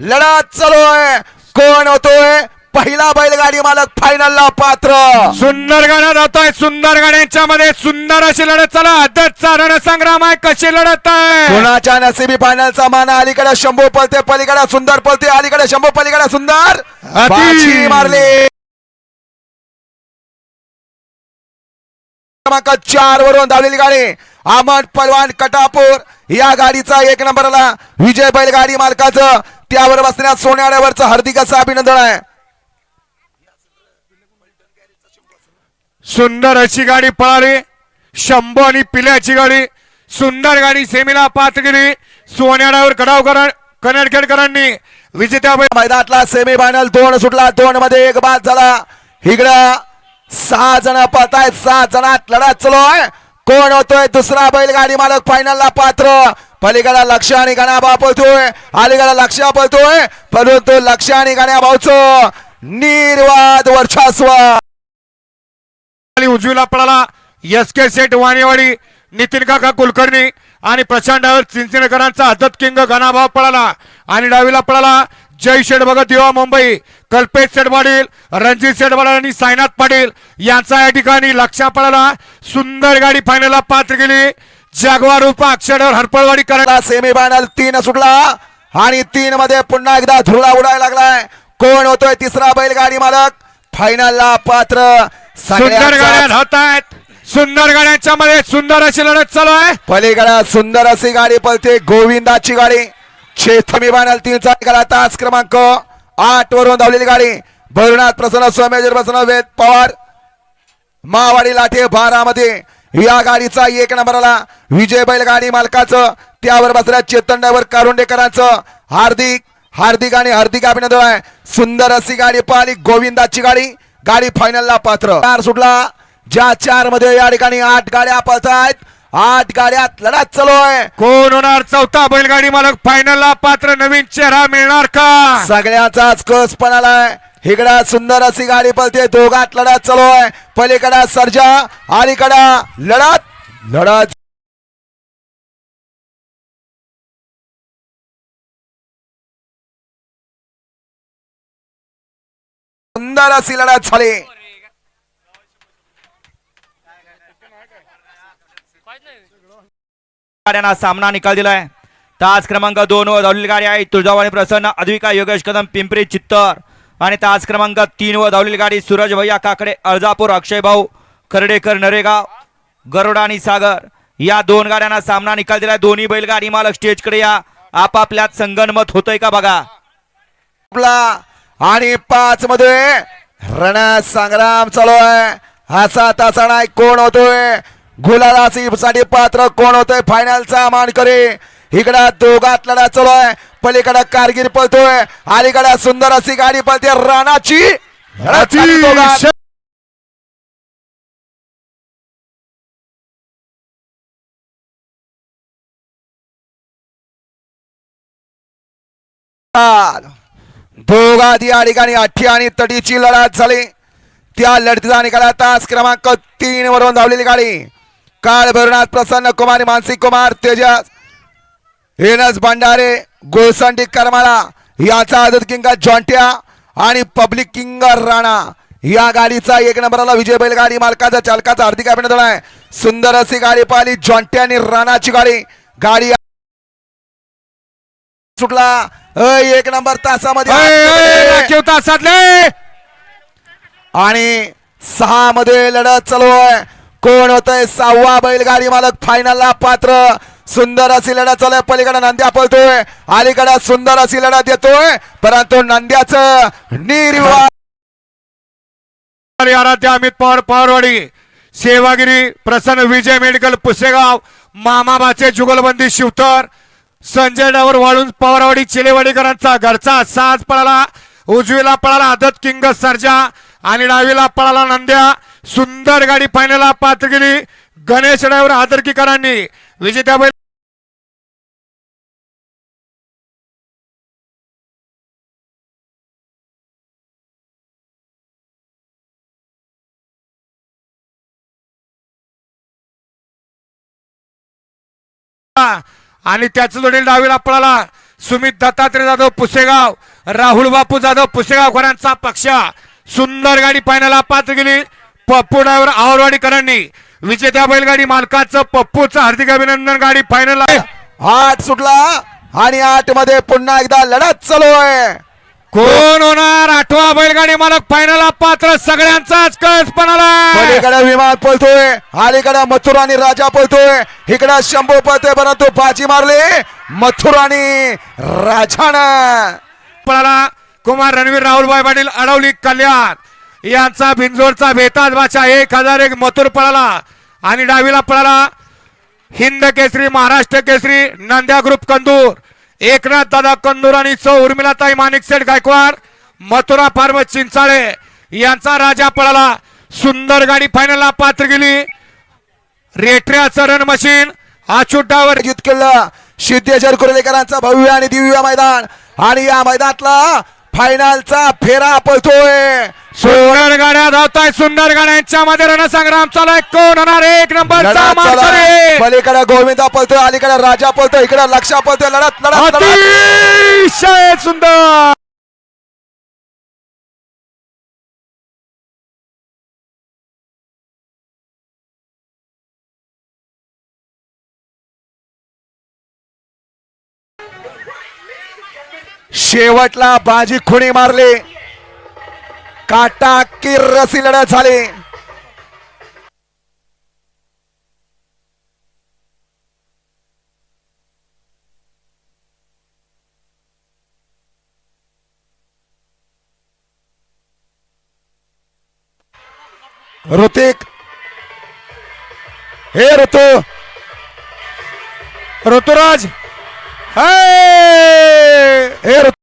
लढत चालू आहे. कोण होतोय? पहिला बैलगाडी मालक फायनलला पात्र. सुंदर गाड्या जातोय. सुंदर गाड्यांच्या मध्ये सुंदर अशी लढत चला आदतचा रणसंग्राम आहे. कशी लढत आहे? कोणाच्या नसिबी फायनलचा माना अलीकडे शंभू पलते पलीकडे सुंदर पलते अलीकडे शंभू पलीकडे सुंदर. अति. बाजी मारली. क्रमांक चार वरून धावलेली गाडी. अहमद पलवान कटापूर. या गाडीचा एक नंबरला विजय बैलगाडी मालकाचं त्यावर बसण्यात सोन्याड्यावरचं हार्दिक असं अभिनंदन आहे. सुंदर अशी गाडी पळाली. शंभू आणि पिल्याची गाडी. सुंदर गाडी सेमीला पाच गेली. सोन्याडावर कडावकर कनेडखेडकरांनी विजेत्या मैदानातला सेमी फायनल दोन सुटला. दोन मध्ये एक बाद झाला. इकडं सहा जण पळतायत सहा जणात लढत चालू आहे. कोण होतोय दुसरा बैलगाडी मालक फायनलला पात्र? पलीकडे लक्ष आणि गणाबा पळतोय. अलीकडे लक्ष पळतोय. परंतु लक्ष आणि गण्याभाऊचं निर्वाद वर्षास्व उजवीला पळाला एस के शेठ वाणीवाडी नितीन काका कुलकर्णी आणि प्रशांत डावर चिंचणेकरांचा हदत किंग घणाभाव पळाला. आणि डावीला पळाला जय शेठ भगत युवा मुंबई कल्पेश शेठ पाटील रणजित शेठ पाटील आणि साईनाथ पाटील. यांचा या ठिकाणी लक्षात पडाला सुंदर गाडी फायनलला पात्र गेली जागवार रूप अक्षरवर हरपळवाडी करायला सेमी फायनल तीन सुटला. आणि तीन मध्ये पुन्हा एकदा धुळा उडायला लागलाय. कोण होतोय तिसरा बैलगाडी मालक? फायनलला पात्र सुंदर गाड्या धावत आहेत सुंदर गाड्यांच्या मध्ये सुंदर अशी लढत चालू आहे. पलीकडे सुंदर अशी गाडी पळते गोविंदाची गाडी. छेथमी बाणाल तीनचा निकाला तास क्रमांक आठ वरून धावलेली गाडी. भैरनाथ प्रसन्न सोमेश्वर प्रसन्न वेद पवार. मावाडी लाठे बारामध्ये या गाडीचा एक नंबरला विजय बैल गाडी मालकाचं त्यावर बसल्या चेतन ड्रायव्हर कारुंडेकरांचं हार्दिक हार्दिक आणि हार्दिक अभिनंदन आहे. सुंदर अशी गाडी पाहिली गोविंदाची गाडी गाडी फायनलला पात्र. चार सुटला ज्या चारमध्ये या ठिकाणी आठ गाड्या पळतायत आठ गाड्यात लढत चालू आहे. कोण होणार? चौथा बैलगाडी मालक फायनलला पात्र नवीन चेहरा मिळणार का? सगळ्याचाच कस पण आलाय इकडं सुंदर अशी गाडी पळते दोघात लढत चालू आहे. पलीकडा सर्जा अलीकडा लढत लढत. सुंदर अशी लढत झाली. गाड्यांना सामना निकाल दिलाय. तास क्रमांक दोन वर धावलेली गाडी आहे. तुळजावाणी प्रसन्न अद्विका योगेश कदम पिंपरी चित्तर. आणि तास क्रमांक तीन व धावलेली गाडी सूरज भैया काकडे अर्जापूर अक्षय भाऊ खर्डेकर नरेगाव गरुड आणि सागर. या दोन गाड्यांना सामना निकाल दिलाय. दोन्ही बैलगाडी मालक स्टेजकडे या. आपापल्यात संगणमत होतंय का बघा? आपला आणि पाच मध्ये रण संग्राम चालू आहे. असा तसा नाही कोण होतोय? गुलालासी साठी पात्र कोण होतोय? फायनलचा मानकरी इकडं दोघात लढा चालू आहे. पलीकडे कारगिर पळतोय. अलीकडे सुंदर अशी गाडी पळते. राणाची दोघात. दोघात या ठिकाणी अठ्ठी आणि तटीची लढत झाली. त्या लढतीचा निकाला तास क्रमांक तीन वरून धावलेली गाडी. काळ भरनाथ प्रसन्न कुमार मानसिक कुमार तेजस. हेनस भंडारे गोळसंडी करमाळा याचा आदत किंग जॉन्ट्या आणि पब्लिक किंग राणा. या गाडीचा एक नंबरला विजय बैलगाडी मालकाचा चालकाचा हार्दिक अभिनंदन आहे. सुंदर अशी गाडी पाहिली जॉन्ट्या आणि राणाची गाडी. गाडी सुटला. एक नंबर तासामध्ये राखीव तासातले आणि सहा मध्ये लढत चालू आहे. कोण होतंय? सहावा बैलगाडी मालक फायनलला पात्र. सुंदर अशी लढा चालू आहे. पलीकडे नंद्या पळतोय. अलीकडे सुंदर अशी लढा देतोय. परंतु नंद्याचं निर्विवाद आराध्य अमित पवार पवारवाडी सेवागिरी प्रसन्न विजय मेडिकल पुसेगाव मामाबाचे जुगलबंदी शिवतर संजय डावर वाळून पवारवाडी चिलेवाडीकरांचा घरचा साज पळाला उजवीला पळाला आदत किंग सरजा आणि डावीला पळाला नंद्या. सुंदर गाडी फायनलला पात्र गेली गणेश ड्रायव्हर आदरकीकरांनी. विजेत्या बैल आणि त्याच जोडील डावीला पळाला सुमित दत्तात्रय जाधव पुसेगाव राहुल बापू जाधव पुसेगावकरांचा पक्ष. सुंदर गाडी पाहण्याला पात्र गेली पप्पू ड्रायव्हर आवरवाडीकरांनी विजेत्या बैलगाडी मालकाचं पप्पूचं हार्दिक अभिनंदन गाडी फायनल आठ सुटला आणि आठमध्ये पुन्हा एकदा लढत चालू आहे. कोण होणार? आठवा बैलगाडी मालक फायनल पात्र सगळ्यांचाच कळस पण आला पलीकडे विमान पळतोय. अलीकडे मथुर आणि राजा पळतोय. इकडे शंभू पळतोय परंतु बाजी मारली मथुर आणि राजानं. पळाला कुमार रणवीर राहुलभाई पाटील अडवली कल्याण. यांचा भिंजोरचा बेताज बादशाह एक हजार एक मथुर पळाला आणि डावीला पळाला. हिंद केसरी महाराष्ट्र केसरी नंद्या ग्रुप कंदूर. एकनाथ दादा कंदूर आणि सौ उर्मिलाताई माणिक सेठ गायकवाड मथुरा फार्म चिंचाळे यांचा राजा पळाला. सुंदर गाडी फायनलला पात्र गेली. रेटऱ्याचं रन मशीन अचूटावर आयोजित केलं. सिद्धेश्वर कुर्लेकरांचा भव्य आणि दिव्य मैदान. आणि या मैदानातला फायनलचा फेरा पळतोय. सुंदर गाड्या धावताय सुंदर गाड्यांच्या मध्ये रणसंग्राम चालू आहे कोण होणार? एक. मानकरी पलीकडे गोविंदा पळतोय अलीकडे राजा पळतोय इकडे लक्षा पळतोय लढत लढत लढत. अतिशय सुंदर! शेवटला बाजी खुणी मारली. काटा की लढत झाली. ऋतिक. हे ऋतू. ऋतुराज. हे ऋतू.